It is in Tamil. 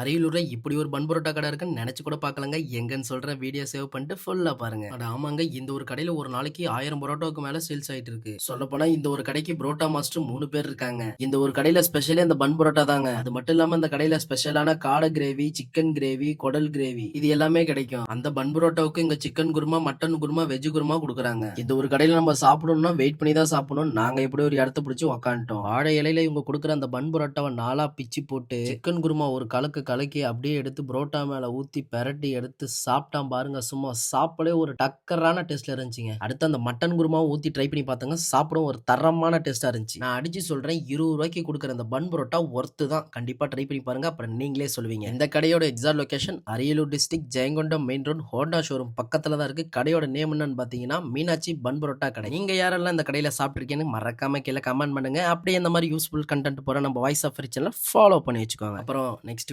அரியலூரில் இப்படி ஒரு பன் பரோட்டா கடை இருக்குன்னு நினச்சி கூட பார்க்கலங்க. எங்கன்னு சொல்கிற வீடியோ சேவ் பண்ணிட்டு ஃபுல்லாக பாருங்க. அட ஆமாங்க. இந்த ஒரு கடையில் ஒரு நாளைக்கு ஆயிரம் பரோட்டாவுக்கு மேலே சேல்ஸ் ஆகிட்டு இருக்கு. சொல்லப்போனால் இந்த ஒரு கடைக்கு புரோட்டா மாஸ்டர் மூணு பேர் இருக்காங்க. இந்த ஒரு கடையில் ஸ்பெஷலே இந்த பன் பரோட்டா தாங்க. அது மட்டும் இல்லாமல் இந்த கடையில் ஸ்பெஷலான காடை கிரேவி சிக்கன் கிரேவி குடல் கிரேவி இது எல்லாமே கிடைக்கும். அந்த பன் பரோட்டாவுக்கு இங்கே chicken kurma mutton kurma veg kurma கொடுக்குறாங்க. இந்த ஒரு கடையில் நம்ம சாப்பிடணும்னா வெயிட் பண்ணி தான் சாப்பிடணும். நாங்கள் எப்படி ஒரு இடத்த பிடிச்சி உக்காந்துட்டோம். ஆழ இலையில இவங்க கொடுக்குற அந்த பன் பரோட்டாவை நாலா பிச்சு போட்டு சிக்கன் குருமா ஒரு கலக்கு கலக்கி அப்படியே எடுத்து புரோட்டா மேலே ஊற்றி பெரட்டி எடுத்து சாப்பிட்டான் பாருங்க சும்மா சாப்பிடவே ஒரு டக்கரான டேஸ்ட்ல இருந்துச்சுங்க. அடுத்து அந்த மட்டன் குருமாவும் ஊற்றி ட்ரை பண்ணி பார்த்தாங்க சாப்பிடும் ஒரு தரமான டேஸ்ட்டாக இருந்துச்சு. நான் அடிச்சு சொல்கிறேன் இருபது ரூபாய்க்கு கொடுக்குற அந்த பன் புரோட்டா ஒர்த்து தான். கண்டிப்பாக ட்ரை பண்ணி பாருங்க அப்புறம் நீங்களே சொல்லுவீங்க. இந்த கடையோட exact location Ariyalur district Jayankondam main road Honda showroom பக்கத்தில் தான் இருக்குது கடையோட நேம் என்னன்னு பார்த்தீங்கன்னா மீனாட்சி பன் பரோட்டா கடை. நீங்கள் யாரெல்லாம் இந்த கடையில் சாப்பிட்டுருக்கீங்கன்னு மறக்காம கீழே கமெண்ட் பண்ணுங்க. அப்படியே இந்த மாதிரி யூஸ்ஃபுல் கண்டென்ட் போகிற நம்ம வாய்ஸ் ஆஃப் சேனல் ஃபாலோ பண்ணி வச்சுக்கோங்க. அப்புறம் நெக்ஸ்ட்